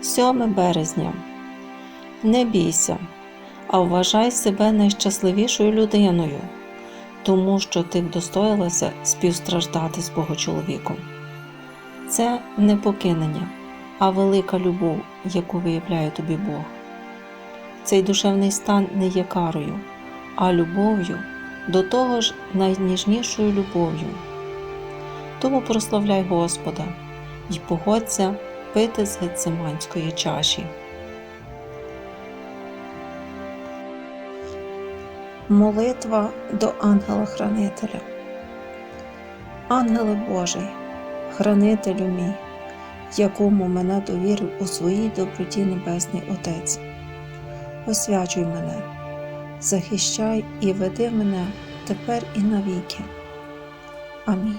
7 березня. Не бійся, а вважай себе найщасливішою людиною, тому що ти вдостоїлася співстраждати з Богочоловіком. Це не покинення, а велика любов, яку виявляє тобі Бог. Цей душевний стан не є карою, а любов'ю, до того ж найніжнішою любов'ю. Тому прославляй Господа і погодься пити з гециманської чаші. Молитва до ангела-хранителя. Ангеле Божий, хранителю мій, якому мене довірив у своїй доброті Небесний Отець. Освячуй мене, захищай і веди мене тепер і навіки. Амінь.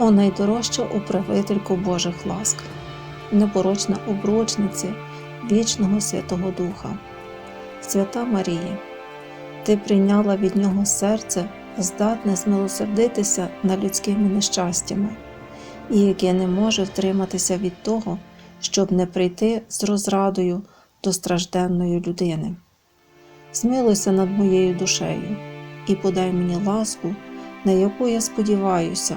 О найдорожча управителько Божих ласк, непорочна обручниця вічного Святого Духа, Свята Марія, Ти прийняла від Нього серце, здатне змилосердитися над людськими нещастями, і яке не може втриматися від того, щоб не прийти з розрадою до стражденної людини. Змилуйся над моєю душею і подай мені ласку, на яку я сподіваюся,